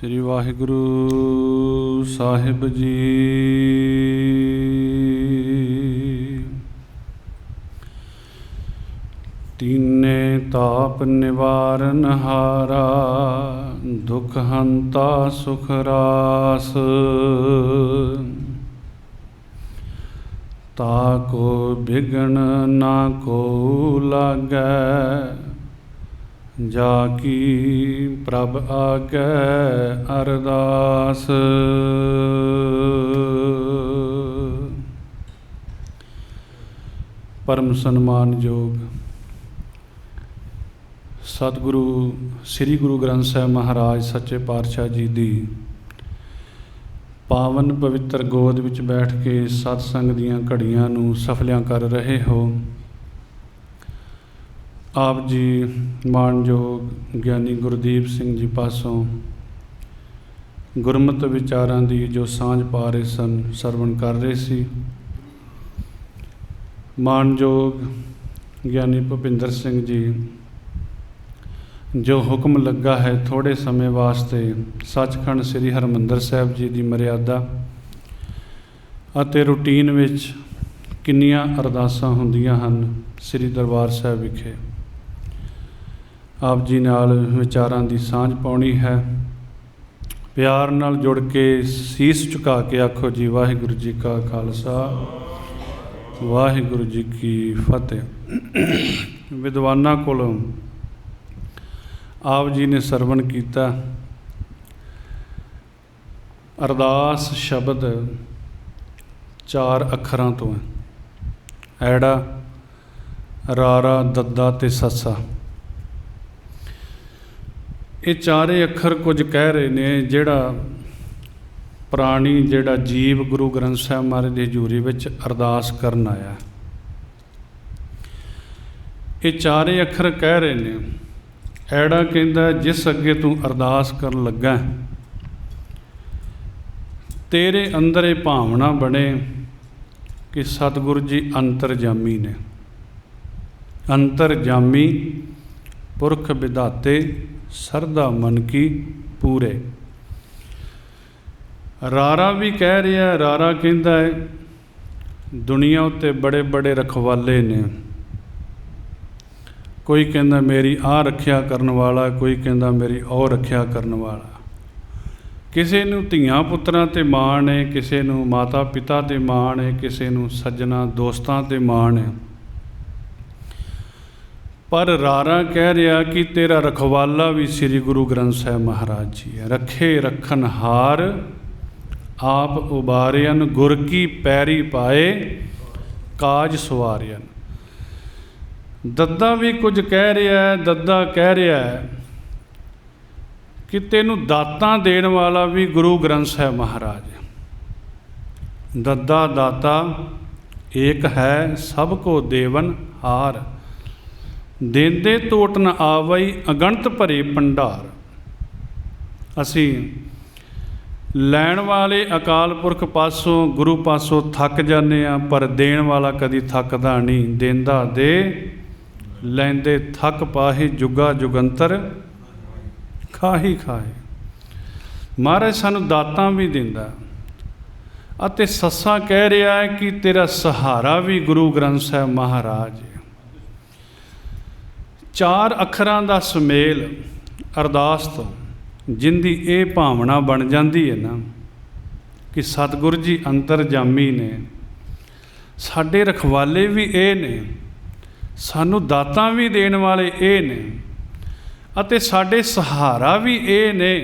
ਸ੍ਰੀ ਵਾਹਿਗੁਰੂ ਸਾਹਿਬ ਜੀ। ਤੀਨੇ ਤਾਪ ਨਿਵਾਰਨ ਹਾਰਾ, ਦੁਖ ਹੰਤਾ ਸੁਖ ਰਾਸ। ਤਾ ਕੋ ਬਿਗਣ ਨਾ ਕੋ ਲਾਗੈ ਜਾ ਕੀ ਪ੍ਰਭ ਆਗੈ ਅਰਦਾਸ। ਪਰਮ ਸਨਮਾਨਯੋਗ ਸਤਿਗੁਰੂ, ਸ੍ਰੀ ਗੁਰੂ ਗ੍ਰੰਥ ਸਾਹਿਬ ਮਹਾਰਾਜ ਸੱਚੇ ਪਾਤਸ਼ਾਹ ਜੀ ਦੀ ਪਾਵਨ ਪਵਿੱਤਰ ਗੋਦ ਵਿੱਚ ਬੈਠ ਕੇ ਸਤਸੰਗ ਦੀਆਂ ਘੜੀਆਂ ਨੂੰ ਸਫਲਿਆਂ ਕਰ ਰਹੇ ਹੋ। ਆਪ ਜੀ ਮਾਨਯੋਗ ਗਿਆਨੀ ਗੁਰਦੀਪ ਸਿੰਘ ਜੀ ਪਾਸੋਂ ਗੁਰਮਤ ਵਿਚਾਰਾਂ ਦੀ ਜੋ ਸਾਂਝ ਪਾ ਰਹੇ ਸਨ, ਸਰਵਣ ਕਰ ਰਹੇ ਸੀ। ਮਾਨਯੋਗ ਗਿਆਨੀ ਭੁਪਿੰਦਰ ਸਿੰਘ ਜੀ, ਜੋ ਹੁਕਮ ਲੱਗਾ ਹੈ ਥੋੜੇ ਸਮੇਂ ਵਾਸਤੇ ਸੱਚਖੰਡ ਸ੍ਰੀ ਹਰਮੰਦਰ ਸਾਹਿਬ ਜੀ ਦੀ ਮਰਿਆਦਾ ਅਤੇ ਰੂਟੀਨ ਵਿੱਚ ਕਿੰਨੀਆਂ ਅਰਦਾਸਾਂ ਹੁੰਦੀਆਂ ਹਨ ਸ੍ਰੀ ਦਰਬਾਰ ਸਾਹਿਬ ਵਿਖੇ। ਆਪ ਜੀ ਨਾਲ ਵਿਚਾਰਾਂ ਦੀ ਸਾਂਝ ਪਾਉਣੀ ਹੈ। ਪਿਆਰ ਨਾਲ ਜੁੜ ਕੇ ਸੀਸ ਝੁਕਾ ਕੇ ਆਖੋ ਜੀ, ਵਾਹਿਗੁਰੂ ਜੀ ਕਾ ਖਾਲਸਾ, ਵਾਹਿਗੁਰੂ ਜੀ ਕੀ ਫਤਿਹ। ਵਿਦਵਾਨਾਂ ਕੋਲੋਂ ਆਪ ਜੀ ਨੇ ਸਰਵਣ ਕੀਤਾ। ਅਰਦਾਸ ਸ਼ਬਦ ਚਾਰ ਅੱਖਰਾਂ ਤੋਂ ਹੈ। ਐੜਾ, ਰਾਰਾ, ਦੱਦਾ ਤੇ ਸੱਸਾ। ਇਹ ਚਾਰੇ ਅੱਖਰ ਕੁਝ ਕਹਿ ਰਹੇ ਨੇ, ਜਿਹੜਾ ਪ੍ਰਾਣੀ, ਜਿਹੜਾ ਜੀਵ ਗੁਰੂ ਗ੍ਰੰਥ ਸਾਹਿਬ ਮਹਾਰਾਜ ਦੀ ਹਜ਼ੂਰੀ ਵਿੱਚ ਅਰਦਾਸ ਕਰਨ ਆਇਆ। ਇਹ ਚਾਰੇ ਅੱਖਰ ਕਹਿ ਰਹੇ ਨੇ, ਐੜਾ ਕਹਿੰਦਾ, ਜਿਸ ਅੱਗੇ ਤੂੰ ਅਰਦਾਸ ਕਰਨ ਲੱਗਾ ਤੇਰੇ ਅੰਦਰ ਇਹ ਭਾਵਨਾ ਬਣੇ ਕਿ ਸਤਿਗੁਰੂ ਜੀ ਅੰਤਰਜਾਮੀ ਨੇ। ਅੰਤਰਜਾਮੀ ਪੁਰਖ ਵਿਧਾਤੇ ਸਰਦਾ ਮਨ ਕੀ ਪੂਰੇ। ਰਾਰਾ ਵੀ ਕਹਿ ਰਿਹਾ, ਰਾਰਾ ਕਹਿੰਦਾ ਹੈ, ਦੁਨੀਆ ਉੱਤੇ ਬੜੇ ਬੜੇ ਰਖਵਾਲੇ ਨੇ। ਕੋਈ ਕਹਿੰਦਾ ਮੇਰੀ ਆ ਰੱਖਿਆ ਕਰਨ ਵਾਲਾ, ਕੋਈ ਕਹਿੰਦਾ ਮੇਰੀ ਉਹ ਰੱਖਿਆ ਕਰਨ ਵਾਲਾ। ਕਿਸੇ ਨੂੰ ਧੀਆਂ ਪੁੱਤਰਾਂ ਤੇ ਮਾਣ ਹੈ, ਕਿਸੇ ਨੂੰ ਮਾਤਾ ਪਿਤਾ ਤੇ ਮਾਣ ਹੈ, ਕਿਸੇ ਨੂੰ ਸੱਜਣਾ ਦੋਸਤਾਂ ਤੇ ਮਾਣ ਹੈ। ਪਰ ਰਾਰਾ ਕਹਿ ਰਿਹਾ ਕਿ ਤੇਰਾ ਰਖਵਾਲਾ ਵੀ ਸ੍ਰੀ ਗੁਰੂ ਗ੍ਰੰਥ ਸਾਹਿਬ ਮਹਾਰਾਜ ਜੀ ਹੈ। ਰੱਖੇ ਰੱਖਨ ਹਾਰ, ਆਪ ਉਬਾਰਿਆਨ ਗੁਰ ਕੀ ਪੈਰੀ ਪਾਏ, ਕਾਜ ਸਵਾਰਿਆਨ ਦੱਦਾ ਵੀ ਕੁਝ ਕਹਿ ਰਿਹਾ ਹੈ, ਦੱਦਾ ਕਹਿ ਰਿਹਾ ਹੈ ਕਿ ਤੈਨੂੰ ਦਾਤਾਂ ਦੇਣ ਵਾਲਾ ਵੀ ਗੁਰੂ ਗ੍ਰੰਥ ਸਾਹਿਬ ਮਹਾਰਾਜ ਦੱਦਾ ਦਾਤਾ, ਏਕ ਹੈ ਸਭ ਕੋ ਦੇਵਨ ਹਾਰ। ਦੇਂਦੇ ਟੋਟ ਨ ਆਵਈ ਅਗਣਤ ਭਰੇ ਭੰਡਾਰ। ਅਸੀਂ ਲੈਣ ਵਾਲੇ ਅਕਾਲ ਪੁਰਖ ਪਾਸੋਂ, ਗੁਰੂ ਪਾਸੋਂ ਥੱਕ ਜਾਂਦੇ ਆ ਪਰ ਦੇਣ ਵਾਲਾ ਕਦੀ ਥੱਕਦਾ ਨਹੀਂ। ਦੇਂਦਾ ਦੇ, ਲੈਂਦੇ ਥੱਕ ਪਾਹੇ, ਜੁਗਾ ਜੁਗੰਤਰ ਖਾਹੀ ਖਾਏ ਮਹਾਰਾਜ ਸਾਨੂੰ ਦਾਤਾਂ ਵੀ ਦਿੰਦਾ। ਅਤੇ ਸੱਸਾ ਕਹਿ ਰਿਹਾ ਹੈ ਕਿ ਤੇਰਾ ਸਹਾਰਾ ਵੀ ਗੁਰੂ ਗ੍ਰੰਥ ਸਾਹਿਬ ਮਹਾਰਾਜ ਚਾਰ ਅੱਖਰਾਂ ਦਾ ਸੁਮੇਲ ਅਰਦਾਸ ਤੋਂ, ਜਿੰਦੀ ਇਹ ਭਾਵਨਾ ਬਣ ਜਾਂਦੀ ਹੈ ਨਾ ਕਿ ਸਤਿਗੁਰੂ ਜੀ ਅੰਤਰਜਾਮੀ ਨੇ, ਸਾਡੇ ਰਖਵਾਲੇ ਵੀ ਇਹ ਨੇ, ਸਾਨੂੰ ਦਾਤਾਂ ਵੀ ਦੇਣ ਵਾਲੇ ਇਹ ਨੇ ਅਤੇ ਸਾਡੇ ਸਹਾਰਾ ਵੀ ਇਹ ਨੇ,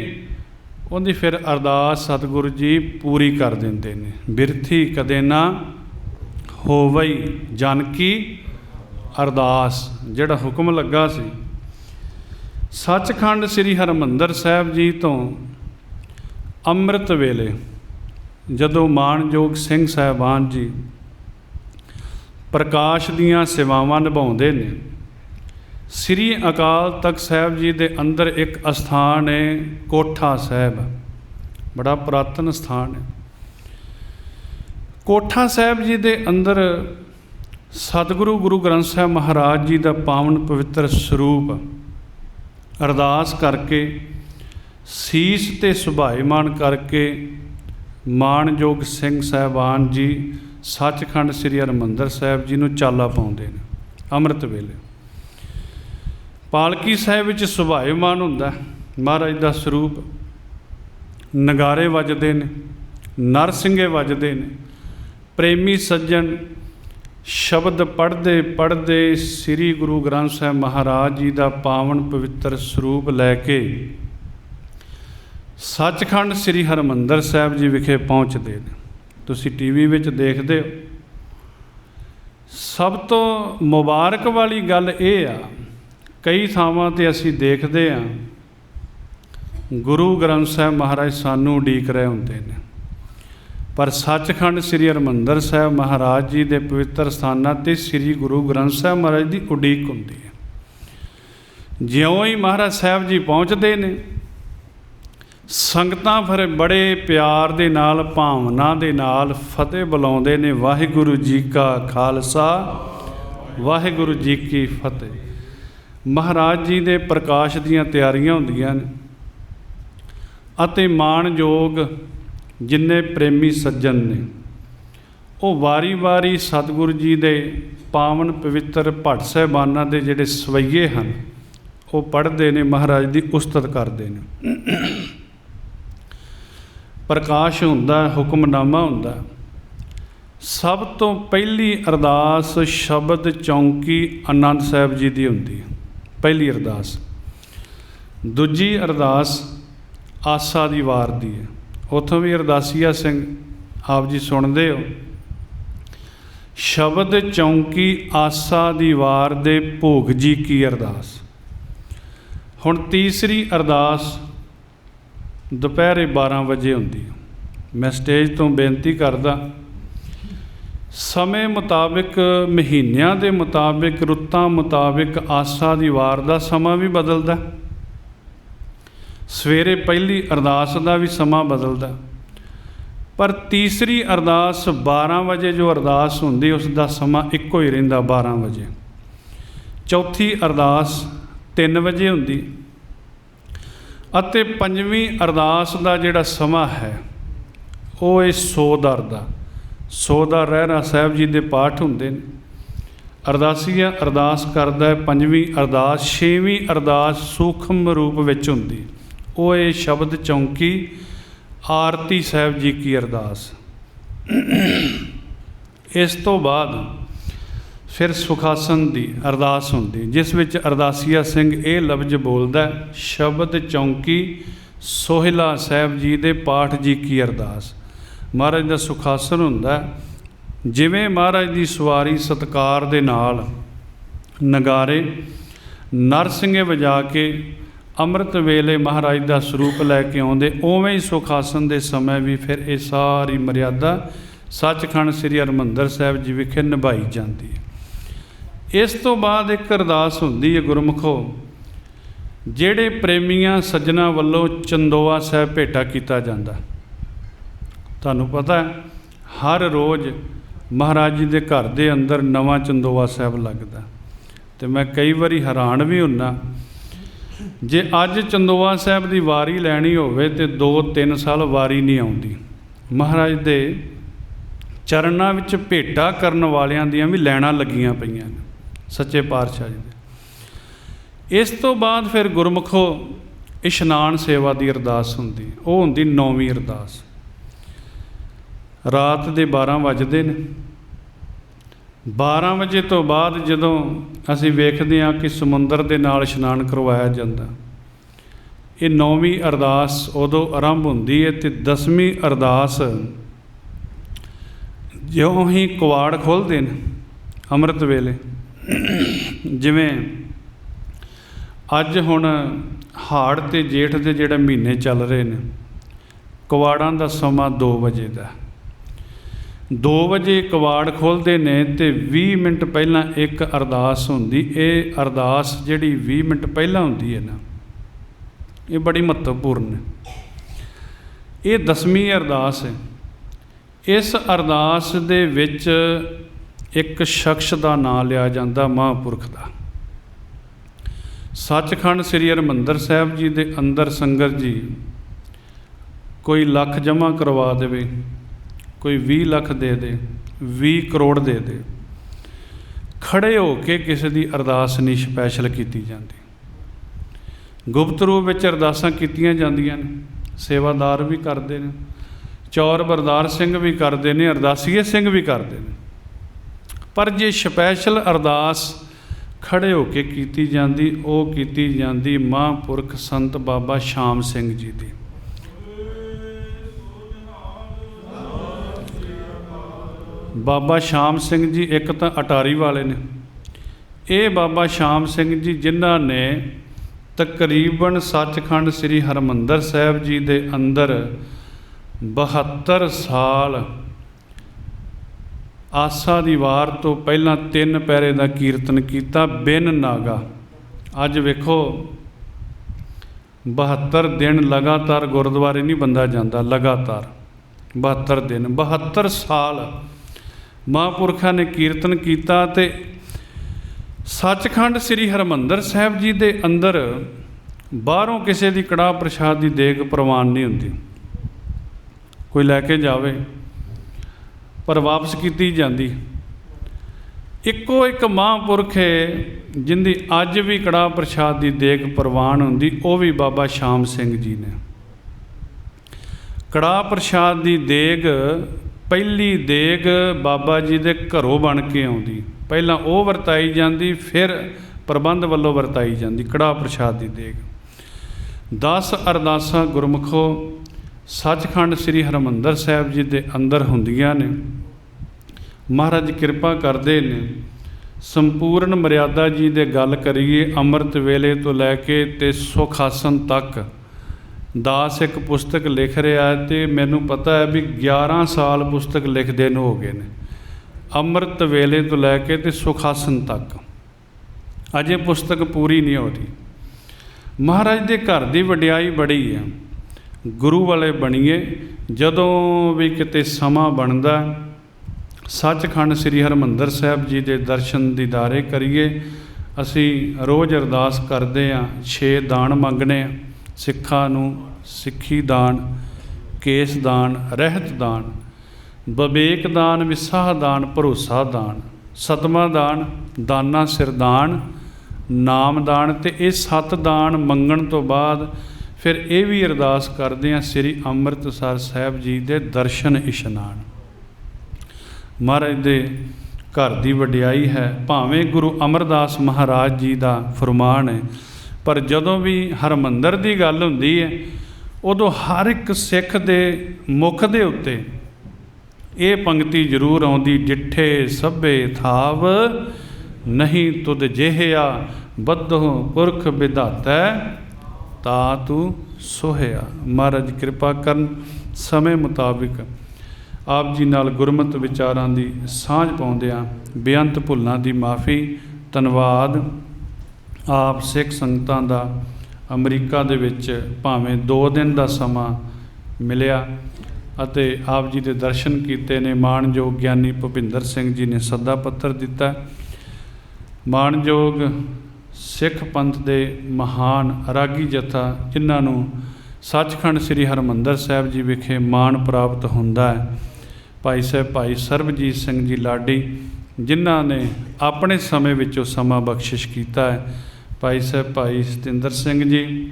ਉਹਦੀ ਫਿਰ ਅਰਦਾਸ ਸਤਿਗੁਰੂ ਜੀ ਪੂਰੀ ਕਰ ਦਿੰਦੇ ਨੇ। ਬਿਰਥੀ ਕਦੇ ਨਾ ਹੋਵਈ ਜਨ ਕੀ ਅਰਦਾਸ, ਜਿਹੜਾ ਹੁਕਮ ਲੱਗਾ ਸੀ। ਸੱਚਖੰਡ ਸ੍ਰੀ ਹਰਮੰਦਰ ਸਾਹਿਬ ਜੀ ਤੋਂ ਅੰਮ੍ਰਿਤ ਵੇਲੇ ਜਦੋਂ ਮਾਨਯੋਗ ਸਿੰਘ ਸਾਹਿਬਾਨ ਜੀ ਪ੍ਰਕਾਸ਼ ਦੀਆਂ ਸੇਵਾਵਾਂ ਨਿਭਾਉਂਦੇ ਨੇ, ਸ੍ਰੀ ਅਕਾਲ ਤਖਤ ਸਾਹਿਬ ਜੀ ਦੇ ਅੰਦਰ ਇੱਕ ਅਸਥਾਨ ਹੈ ਕੋਠਾ ਸਾਹਿਬ। ਬੜਾ ਪੁਰਾਤਨ ਸਥਾਨ ਹੈ ਕੋਠਾ ਸਾਹਿਬ ਜੀ ਦੇ ਅੰਦਰ ਸਤਿਗੁਰੂ ਗੁਰੂ ਗ੍ਰੰਥ ਸਾਹਿਬ ਮਹਾਰਾਜ ਜੀ ਦਾ ਪਾਵਨ ਪਵਿੱਤਰ ਸਰੂਪ ਅਰਦਾਸ ਕਰਕੇ, ਸੀਸ ਤੇ ਸੁਭਾਈਮਾਨ ਕਰਕੇ ਮਾਣਯੋਗ ਸਿੰਘ ਸਾਹਿਬਾਨ ਜੀ, ਸੱਚਖੰਡ ਸ੍ਰੀ ਹਰਿਮੰਦਰ ਸਾਹਿਬ ਜੀ ਨੂੰ ਚਾਲਾ ਪਾਉਂਦੇ ਨੇ, ਅੰਮ੍ਰਿਤ ਵੇਲੇ। ਪਾਲਕੀ ਸਾਹਿਬ ਵਿੱਚ ਸੁਭਾਈਮਾਨ ਹੁੰਦਾ ਮਹਾਰਾਜ ਦਾ ਸਰੂਪ। ਨਗਾਰੇ ਵੱਜਦੇ ਨੇ, ਨਰਸਿੰਘੇ ਵੱਜਦੇ ਨੇ, ਪ੍ਰੇਮੀ ਸੱਜਣ ਸ਼ਬਦ ਪੜ੍ਹਦੇ ਪੜ੍ਹਦੇ ਸ੍ਰੀ ਗੁਰੂ ਗ੍ਰੰਥ ਸਾਹਿਬ ਮਹਾਰਾਜ ਜੀ ਦਾ ਪਾਵਨ ਪਵਿੱਤਰ ਸਰੂਪ ਲੈ ਕੇ ਸੱਚਖੰਡ ਸ੍ਰੀ ਹਰਿਮੰਦਰ ਸਾਹਿਬ ਜੀ ਵਿਖੇ ਪਹੁੰਚਦੇ ਨੇ। ਤੁਸੀਂ ਟੀਵੀ ਵਿੱਚ ਦੇਖਦੇ ਹੋ। ਸਭ ਤੋਂ ਮੁਬਾਰਕ ਵਾਲੀ ਗੱਲ ਇਹ ਆ, ਕਈ ਥਾਵਾਂ ਤੇ ਅਸੀਂ ਦੇਖਦੇ ਆ ਗੁਰੂ ਗ੍ਰੰਥ ਸਾਹਿਬ ਮਹਾਰਾਜ ਸਾਨੂੰ ਉਡੀਕ ਰਹੇ ਹੁੰਦੇ ਨੇ। ਪਰ ਸੱਚਖੰਡ ਸ੍ਰੀ ਹਰਿਮੰਦਰ ਸਾਹਿਬ ਮਹਾਰਾਜ ਜੀ ਦੇ ਪਵਿੱਤਰ ਸਥਾਨਾਂ ਤੇ ਸ੍ਰੀ ਗੁਰੂ ਗ੍ਰੰਥ ਸਾਹਿਬ ਮਹਾਰਾਜ ਦੀ ਉਡੀਕ ਹੁੰਦੀ ਹੈ। ਜਿਉਂ ਹੀ ਮਹਾਰਾਜ ਸਾਹਿਬ ਜੀ ਪਹੁੰਚਦੇ ਨੇ, ਸੰਗਤਾਂ ਫਿਰ ਬੜੇ ਪਿਆਰ ਦੇ ਨਾਲ, ਭਾਵਨਾ ਦੇ ਨਾਲ ਫਤਿਹ ਬੁਲਾਉਂਦੇ ਨੇ, ਵਾਹਿਗੁਰੂ ਜੀ ਕਾ ਖਾਲਸਾ, ਵਾਹਿਗੁਰੂ ਜੀ ਕੀ ਫਤਿਹ। ਮਹਾਰਾਜ ਜੀ ਦੇ ਪ੍ਰਕਾਸ਼ ਦੀਆਂ ਤਿਆਰੀਆਂ ਹੁੰਦੀਆਂ ਨੇ ਅਤੇ ਮਾਣਯੋਗ ਜਿੰਨੇ ਪ੍ਰੇਮੀ ਸੱਜਣ ਨੇ, ਉਹ ਵਾਰੀ-ਵਾਰੀ ਸਤਿਗੁਰੂ ਜੀ ਦੇ ਪਾਵਨ ਪਵਿੱਤਰ ਭੱਟ ਸਾਹਿਬਾਨਾਂ ਦੇ ਜਿਹੜੇ ਸਵਈਏ ਹਨ, ਉਹ ਪੜ੍ਹਦੇ ਨੇ, ਮਹਾਰਾਜ ਦੀ ਉਸਤਤ ਕਰਦੇ ਨੇ। ਪ੍ਰਕਾਸ਼ ਹੁੰਦਾ, ਹੁਕਮਨਾਮਾ ਹੁੰਦਾ। ਸਭ ਤੋਂ ਪਹਿਲੀ ਅਰਦਾਸ ਸ਼ਬਦ ਚੌਂਕੀ ਆਨੰਦ ਸਾਹਿਬ ਜੀ ਦੀ ਹੁੰਦੀ ਹੈ। ਪਹਿਲੀ ਅਰਦਾਸ। ਦੂਜੀ ਅਰਦਾਸ ਆਸਾ ਦੀ ਵਾਰ ਦੀ ਹੈ। ਉਥੋਂ ਵੀ ਅਰਦਾਸੀਆ ਸਿੰਘ ਆਪ ਜੀ ਸੁਣਦੇ ਹੋ। ਸ਼ਬਦ ਚੌਂਕੀ ਆਸਾ ਦੀ ਵਾਰ ਦੇ ਭੋਗ ਜੀ ਕੀ ਅਰਦਾਸ। ਹੁਣ ਤੀਸਰੀ ਅਰਦਾਸ ਦੁਪਹਿਰੇ 12 ਵਜੇ ਹੁੰਦੀ ਹੈ। ਮੈਂ ਸਟੇਜ ਤੋਂ ਬੇਨਤੀ ਕਰਦਾ, ਸਮੇਂ ਮੁਤਾਬਿਕ, ਮਹੀਨਿਆਂ ਦੇ ਮੁਤਾਬਿਕ, ਰੁੱਤਾਂ ਮੁਤਾਬਿਕ ਆਸਾ ਦੀ ਵਾਰ ਦਾ ਸਮਾਂ ਵੀ ਬਦਲਦਾ। ਸਵੇਰੇ ਪਹਿਲੀ ਅਰਦਾਸ ਦਾ ਵੀ ਸਮਾਂ ਬਦਲਦਾ। ਪਰ ਤੀਸਰੀ ਅਰਦਾਸ 12 ਵਜੇ ਜੋ ਅਰਦਾਸ ਹੁੰਦੀ, ਉਸ ਦਾ ਸਮਾਂ ਇੱਕੋ ਹੀ ਰਹਿੰਦਾ 12 ਵਜੇ। ਚੌਥੀ ਅਰਦਾਸ 3 ਵਜੇ ਹੁੰਦੀ ਅਤੇ ਪੰਜਵੀਂ ਅਰਦਾਸ ਦਾ ਜਿਹੜਾ ਸਮਾਂ ਹੈ, ਉਹ ਇਹ ਸੋਦਰ ਦਾ। ਸੋਦਰ ਰਹਿਣਾ ਸਾਹਿਬ ਜੀ ਦੇ ਪਾਠ ਹੁੰਦੇ ਨੇ। ਅਰਦਾਸੀਆ ਅਰਦਾਸ ਕਰਦਾ ਹੈ, ਪੰਜਵੀਂ ਅਰਦਾਸ, ਛੇਵੀਂ ਅਰਦਾਸ ਸੂਖਮ ਰੂਪ ਵਿੱਚ ਹੁੰਦੀ। ਉਹ ਇਹ ਸ਼ਬਦ ਚੌਂਕੀ, ਆਰਤੀ ਸਾਹਿਬ ਜੀ ਕੀ ਅਰਦਾਸ। ਇਸ ਤੋਂ ਬਾਅਦ ਫਿਰ ਸੁਖਾਸਨ ਦੀ ਅਰਦਾਸ ਹੁੰਦੀ ਜਿਸ ਵਿੱਚ ਅਰਦਾਸੀਆ ਸਿੰਘ ਇਹ ਲਫ਼ਜ਼ ਬੋਲਦਾ ਸ਼ਬਦ ਚੌਂਕੀ, ਸੋਹਿਲਾ ਸਾਹਿਬ ਜੀ ਦੇ ਪਾਠ ਜੀ ਕੀ ਅਰਦਾਸ। ਮਹਾਰਾਜ ਦਾ ਸੁਖਾਸਨ ਹੁੰਦਾ ਜਿਵੇਂ ਮਹਾਰਾਜ ਦੀ ਸਵਾਰੀ ਸਤਕਾਰ ਦੇ ਨਾਲ ਨਗਾਰੇ, ਨਰਸਿੰਘੇ ਵਜਾ ਕੇ ਅੰਮ੍ਰਿਤ ਵੇਲੇ ਮਹਾਰਾਜ ਦਾ ਸਰੂਪ ਲੈ ਕੇ ਆਉਂਦੇ, ਉਵੇਂ ਹੀ ਸੁਖਾਸਨ ਦੇ ਸਮੇਂ ਵੀ ਫਿਰ ਇਹ ਸਾਰੀ ਮਰਿਆਦਾ ਸੱਚਖੰਡ ਸ੍ਰੀ ਹਰਿਮੰਦਰ ਸਾਹਿਬ ਜੀ ਵਿਖੇ ਨਿਭਾਈ ਜਾਂਦੀ ਹੈ। ਇਸ ਤੋਂ ਬਾਅਦ ਇੱਕ ਅਰਦਾਸ ਹੁੰਦੀ ਹੈ ਗੁਰਮੁਖੋ, ਜਿਹੜੇ ਪ੍ਰੇਮੀਆਂ ਸੱਜਣਾ ਵੱਲੋਂ ਚੰਦੋਆ ਸਾਹਿਬ ਭੇਟਾ ਕੀਤਾ ਜਾਂਦਾ। ਤੁਹਾਨੂੰ ਪਤਾ ਹਰ ਰੋਜ਼ ਮਹਾਰਾਜ ਜੀ ਦੇ ਘਰ ਦੇ ਅੰਦਰ ਨਵਾਂ ਚੰਦੋਆ ਸਾਹਿਬ ਲੱਗਦਾ। ਤੇ ਮੈਂ ਕਈ ਵਾਰੀ ਹੈਰਾਨ ਵੀ ਹੁੰਨਾ ਜੇ ਅੱਜ ਚੰਦੋਆ ਸਾਹਿਬ ਦੀ ਵਾਰੀ ਲੈਣੀ ਹੋਵੇ ਤੇ 2-3 ਸਾਲ ਵਾਰੀ ਨਹੀਂ ਆਉਂਦੀ। ਮਹਾਰਾਜ ਦੇ ਚਰਨਾਂ ਵਿੱਚ ਭੇਟਾ ਕਰਨ ਵਾਲਿਆਂ ਦੀਆਂ ਵੀ ਲੈਣਾ ਲੱਗੀਆਂ ਪਈਆਂ ਨੇ, ਸੱਚੇ ਪਾਤਸ਼ਾਹ ਜੀ ਦੇ। ਇਸ ਤੋਂ ਬਾਅਦ ਫਿਰ ਗੁਰਮੁਖੋ ਇਸ਼ਨਾਨ ਸੇਵਾ ਦੀ ਅਰਦਾਸ ਹੁੰਦੀ, ਉਹ ਹੁੰਦੀ ਨੌਵੀਂ ਅਰਦਾਸ। ਰਾਤ ਦੇ 12 ਵੱਜਦੇ ਨੇ। 12 ਵਜੇ ਤੋਂ ਬਾਅਦ ਜਦੋਂ ਅਸੀਂ ਵੇਖਦੇ ਹਾਂ ਕਿ ਸਮੁੰਦਰ ਦੇ ਨਾਲ ਇਸ਼ਨਾਨ ਕਰਵਾਇਆ ਜਾਂਦਾ, ਇਹ ਨੌਵੀਂ ਅਰਦਾਸ ਉਦੋਂ ਆਰੰਭ ਹੁੰਦੀ ਹੈ ਤੇ ਦਸਵੀਂ ਅਰਦਾਸ ਜਿਉਂ ਹੀ ਕੁਆੜ ਖੋਲ੍ਹਦੇ ਨੇ ਅੰਮ੍ਰਿਤ ਵੇਲੇ। ਜਿਵੇਂ ਅੱਜ ਹੁਣ ਹਾੜ ਤੇ ਜੇਠ ਦੇ ਜਿਹੜੇ ਮਹੀਨੇ ਚੱਲ ਰਹੇ ਨੇ ਕੁਆੜਾਂ ਦਾ ਸਮਾਂ 2 ਵਜੇ ਦਾ 2 ਵਜੇ ਕਵਾੜ ਖੋਲਦੇ ਨੇ ਤੇ 20 ਮਿੰਟ ਪਹਿਲਾਂ ਇੱਕ ਅਰਦਾਸ ਹੁੰਦੀ। ਇਹ ਅਰਦਾਸ ਜਿਹੜੀ 20 ਮਿੰਟ ਪਹਿਲਾਂ ਹੁੰਦੀ ਹੈ ਨਾ, ਇਹ ਬੜੀ ਮਹੱਤਵਪੂਰਨ ਹੈ। ਇਹ ਦਸਵੀਂ ਅਰਦਾਸ ਹੈ। ਇਸ ਅਰਦਾਸ ਦੇ ਵਿੱਚ ਇੱਕ ਸ਼ਖਸ ਦਾ ਨਾਮ ਲਿਆ ਜਾਂਦਾ ਮਹਾਂਪੁਰਖ ਦਾ। ਸੱਚਖੰਡ ਸ੍ਰੀ ਹਰਿਮੰਦਰ ਸਾਹਿਬ ਜੀ ਦੇ ਅੰਦਰ ਸੰਗਤ ਜੀ ਕੋਈ ਲੱਖ ਜਮ੍ਹਾਂ ਕਰਵਾ ਦੇਵੇ। ਕੋਈ 20 ਲੱਖ ਦੇ ਦੇ 20 ਕਰੋੜ ਦੇ ਦੇ। ਖੜੇ ਹੋ ਕੇ ਕਿਸੇ ਦੀ ਅਰਦਾਸ ਨਹੀਂ ਸਪੈਸ਼ਲ ਕੀਤੀ ਜਾਂਦੀ। ਗੁਪਤ ਰੂਪ ਵਿੱਚ ਅਰਦਾਸਾਂ ਕੀਤੀਆਂ ਜਾਂਦੀਆਂ ਨੇ, ਸੇਵਾਦਾਰ ਵੀ ਕਰਦੇ ਨੇ, ਚੌਰ ਬਰਦਾਰ ਸਿੰਘ ਵੀ ਕਰਦੇ ਨੇ, ਅਰਦਾਸੀਏ ਸਿੰਘ ਵੀ ਕਰਦੇ ਨੇ। ਪਰ ਜੇ ਸਪੈਸ਼ਲ ਅਰਦਾਸ ਖੜੇ ਹੋ ਕੇ ਕੀਤੀ ਜਾਂਦੀ, ਉਹ ਕੀਤੀ ਜਾਂਦੀ ਮਹਾਂਪੁਰਖ ਸੰਤ ਬਾਬਾ ਸ਼ਾਮ ਸਿੰਘ ਜੀ ਦੀ। ਬਾਬਾ ਸ਼ਾਮ ਸਿੰਘ ਜੀ ਇੱਕ ਤਾਂ ਅਟਾਰੀ ਵਾਲੇ ਨੇ। ਇਹ ਬਾਬਾ ਸ਼ਾਮ ਸਿੰਘ ਜੀ ਜਿਨ੍ਹਾਂ ਨੇ ਤਕਰੀਬਨ ਸੱਚਖੰਡ ਸ੍ਰੀ ਹਰਮੰਦਰ ਸਾਹਿਬ ਜੀ ਦੇ ਅੰਦਰ 72 ਸਾਲ ਆਸਾ ਦੀ ਵਾਰ ਤੋਂ ਪਹਿਲਾਂ ਤਿੰਨ ਪੈਰੇ ਦਾ ਕੀਰਤਨ ਕੀਤਾ ਬਿਨ ਨਾਗਾ। ਅੱਜ ਵੇਖੋ 72 ਦਿਨ ਲਗਾਤਾਰ ਗੁਰਦੁਆਰੇ ਨਹੀਂ ਬੰਦਾ ਜਾਂਦਾ, ਲਗਾਤਾਰ। 72 ਦਿਨ 72 ਸਾਲ ਮਹਾਂਪੁਰਖਾਂ ਨੇ ਕੀਰਤਨ ਕੀਤਾ ਤੇ ਸੱਚਖੰਡ ਸ੍ਰੀ ਹਰਮੰਦਰ ਸਾਹਿਬ ਜੀ ਦੇ ਅੰਦਰ ਬਾਹਰੋਂ ਕਿਸੇ ਦੀ ਕੜਾਹ ਪ੍ਰਸ਼ਾਦ ਦੀ ਦੇਗ ਪ੍ਰਵਾਨ ਨਹੀਂ ਹੁੰਦੀ। ਕੋਈ ਲੈ ਕੇ ਜਾਵੇ, ਪਰ ਵਾਪਸ ਕੀਤੀ ਜਾਂਦੀ। ਇੱਕੋ ਇੱਕ ਮਹਾਂਪੁਰਖ ਹੈ ਜਿੰਦੀ ਅੱਜ ਵੀ ਕੜਾਹ ਪ੍ਰਸ਼ਾਦ ਦੀ ਦੇਗ ਪ੍ਰਵਾਨ ਹੁੰਦੀ, ਉਹ ਵੀ ਬਾਬਾ ਸ਼ਾਮ ਸਿੰਘ ਜੀ ਨੇ। ਕੜਾਹ ਪ੍ਰਸ਼ਾਦ ਦੀ ਦੇਗ ਪਹਿਲੀ ਦੇਗ ਬਾਬਾ ਜੀ ਦੇ ਘਰੋਂ ਬਣ ਕੇ ਆਉਂਦੀ। ਪਹਿਲਾਂ ਉਹ ਵਰਤਾਈ ਜਾਂਦੀ, ਫਿਰ ਪ੍ਰਬੰਧ ਵੱਲੋਂ ਵਰਤਾਈ ਜਾਂਦੀ, ਕੜਾਹ ਪ੍ਰਸ਼ਾਦ ਦੀ ਦੇਗ। 10 ਅਰਦਾਸਾਂ ਗੁਰਮੁਖੋ, ਸੱਚਖੰਡ ਸ੍ਰੀ ਹਰਮੰਦਰ ਸਾਹਿਬ ਜੀ ਦੇ ਅੰਦਰ ਹੁੰਦੀਆਂ ਨੇ। ਮਹਾਰਾਜ ਕਿਰਪਾ ਕਰਦੇ ਨੇ। ਸੰਪੂਰਨ ਮਰਿਆਦਾ ਜੀ ਦੇ ਗੱਲ ਕਰੀਏ, ਅੰਮ੍ਰਿਤ ਵੇਲੇ ਤੋਂ ਲੈ ਕੇ ਤੇ ਸੁਖ ਆਸਨ ਤੱਕ। ਦਾਸ ਇੱਕ ਪੁਸਤਕ ਲਿਖ ਰਿਹਾ ਹੈ ਤੇ ਮੈਨੂੰ ਪਤਾ ਹੈ ਵੀ 11 ਸਾਲ ਪੁਸਤਕ ਲਿਖਦੇ ਨੂੰ ਹੋ ਗਏ ਨੇ। ਅੰਮ੍ਰਿਤ ਵੇਲੇ ਤੋਂ ਲੈ ਕੇ ਤੇ ਸੁਖਾਸਨ ਤੱਕ। ਅਜੇ ਪੁਸਤਕ ਪੂਰੀ ਨਹੀਂ ਹੋ ਰਹੀ। ਮਹਾਰਾਜ ਦੇ ਘਰ ਦੀ ਵਡਿਆਈ ਬੜੀ ਹੈ ਗੁਰੂ ਵਾਲੇ ਬਣੀਏ, ਜਦੋਂ ਵੀ ਕਿਤੇ ਸਮਾਂ ਬਣਦਾ, ਸੱਚਖੰਡ ਸ੍ਰੀ ਹਰਮੰਦਰ ਸਾਹਿਬ ਜੀ ਦੇ ਦਰਸ਼ਨ ਦੀਦਾਰੇ ਕਰੀਏ। ਅਸੀਂ ਰੋਜ਼ ਅਰਦਾਸ ਕਰਦੇ ਹਾਂ, ਛੇ ਦਾਨ ਮੰਗਣੇ ਆ। ਸਿੱਖਾਂ ਨੂੰ ਸਿੱਖੀ ਦਾਨ, ਕੇਸ ਦਾਨ, ਰਹਿਤ ਦਾਨ ਵਿਵੇਕ ਦਾਨ, ਵਿਸਾਹ ਦਾਨ, ਭਰੋਸਾ ਦਾਨ ਸਤਮਾ ਦਾਨ, ਦਾਨਾ ਸਿਰਦਾਨ ਨਾਮ ਦਾਨ ਤੇ ਇਹ ਸੱਤ ਦਾਨ ਮੰਗਣ ਤੋਂ ਬਾਅਦ ਫਿਰ ਇਹ ਵੀ ਅਰਦਾਸ ਕਰਦੇ ਹਾਂ ਸ੍ਰੀ ਅੰਮ੍ਰਿਤਸਰ ਸਾਹਿਬ ਜੀ ਦੇ ਦਰਸ਼ਨ ਇਸ਼ਨਾਨ। ਮਹਾਰਾਜ ਦੇ ਘਰ ਦੀ ਵਡਿਆਈ ਹੈ, ਭਾਵੇਂ ਗੁਰੂ ਅਮਰਦਾਸ ਮਹਾਰਾਜ ਜੀ ਦਾ ਫਰਮਾਨ ਹੈ ਪਰ ਜਦੋਂ ਵੀ ਹਰਮੰਦਰ ਦੀ ਗੱਲ ਹੁੰਦੀ ਹੈ, ਉਦੋਂ ਹਰ ਇੱਕ ਸਿੱਖ ਦੇ ਮੁਖ ਦੇ ਉੱਤੇ ਇਹ ਪੰਕਤੀ ਜ਼ਰੂਰ ਆਉਂਦੀ, ਜਿੱਠੇ ਸਭੇ ਥਾਵ ਨਹੀਂ ਤੁਧ ਜਿਹਿਆ ਬੱਧੋ ਪੁਰਖ ਵਿਧਾਤੈ ਤਾ ਤੂੰ ਸੋਹਿਆ। ਮਹਾਰਾਜ ਕਿਰਪਾ ਕਰਨ ਸਮੇਂ ਮੁਤਾਬਿਕ ਆਪ ਜੀ ਨਾਲ ਗੁਰਮਤਿ ਵਿਚਾਰਾਂ ਦੀ ਸਾਂਝ ਪਾਉਂਦਿਆਂ ਬੇਅੰਤ ਭੁੱਲਾਂ ਦੀ ਮਾਫੀ, ਧੰਨਵਾਦ। ਆਪ ਸਿੱਖ ਸੰਗਤਾਂ ਦਾ ਅਮਰੀਕਾ ਦੇ ਵਿੱਚ ਭਾਵੇਂ 2 ਦਿਨ ਦਾ ਸਮਾਂ ਮਿਲਿਆ ਅਤੇ ਆਪ ਜੀ ਦੇ ਦਰਸ਼ਨ ਕੀਤੇ ਨੇ, ਮਾਣਯੋਗ ਗਿਆਨੀ ਭੁਪਿੰਦਰ ਸਿੰਘ ਜੀ ਨੇ ਸੱਦਾ ਪੱਤਰ ਦਿੱਤਾ। ਮਾਣਯੋਗ ਸਿੱਖ ਪੰਥ ਦੇ ਮਹਾਨ ਰਾਗੀ ਜਥਾ, ਜਿਨ੍ਹਾਂ ਨੂੰ ਸੱਚਖੰਡ ਸ੍ਰੀ ਹਰਮੰਦਰ ਸਾਹਿਬ ਜੀ ਵਿਖੇ ਮਾਣ ਪ੍ਰਾਪਤ ਹੁੰਦਾ ਹੈ, ਭਾਈ ਸਾਹਿਬ ਭਾਈ ਸਰਬਜੀਤ ਸਿੰਘ ਜੀ ਲਾਡੀ, ਜਿਨ੍ਹਾਂ ਨੇ ਆਪਣੇ ਸਮੇਂ ਵਿੱਚੋਂ ਸਮਾਂ ਬਖਸ਼ਿਸ਼ ਕੀਤਾ ਹੈ। ਭਾਈ ਸਾਹਿਬ, ਭਾਈ ਸਤਿੰਦਰ ਸਿੰਘ ਜੀ,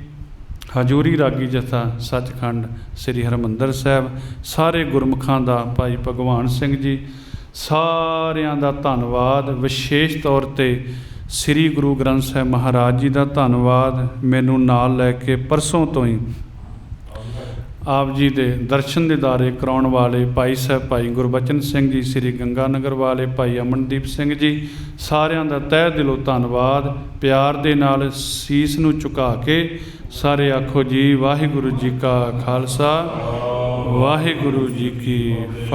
ਹਜੂਰੀ ਰਾਗੀ ਜਥਾ, ਸੱਚਖੰਡ ਸ੍ਰੀ ਹਰਮੰਦਰ ਸਾਹਿਬ, ਸਾਰੇ ਗੁਰਮੁਖਾਂ ਦਾ ਭਾਈ ਭਗਵਾਨ ਸਿੰਘ ਜੀ, ਸਾਰਿਆਂ ਦਾ ਧੰਨਵਾਦ। ਵਿਸ਼ੇਸ਼ ਤੌਰ ਤੇ ਸ੍ਰੀ ਗੁਰੂ ਗ੍ਰੰਥ ਸਾਹਿਬ ਮਹਾਰਾਜ ਜੀ ਦਾ ਧੰਨਵਾਦ। ਮੈਨੂੰ ਨਾਲ ਲੈ ਕੇ ਪਰਸੋਂ ਤੋਂ ਹੀ ਆਪ ਜੀ ਦੇ ਦਰਸ਼ਨ ਦਿਦਾਰੇ ਕਰਾਉਣ ਵਾਲੇ ਭਾਈ ਸਾਹਿਬ ਭਾਈ ਗੁਰਬਚਨ ਸਿੰਘ ਜੀ, ਸ੍ਰੀ ਗੰਗਾ ਨਗਰ ਵਾਲੇ ਭਾਈ ਅਮਨਦੀਪ ਸਿੰਘ ਜੀ, ਸਾਰਿਆਂ ਦਾ ਤਹਿ ਦਿਲੋਂ ਧੰਨਵਾਦ, ਪਿਆਰ ਦੇ ਨਾਲ ਸੀਸ ਨੂੰ ਝੁਕਾ ਕੇ ਸਾਰੇ ਆਖੋ ਜੀ, ਵਾਹਿਗੁਰੂ ਜੀ ਕਾ ਖਾਲਸਾ, ਵਾਹਿਗੁਰੂ ਜੀ ਕੀ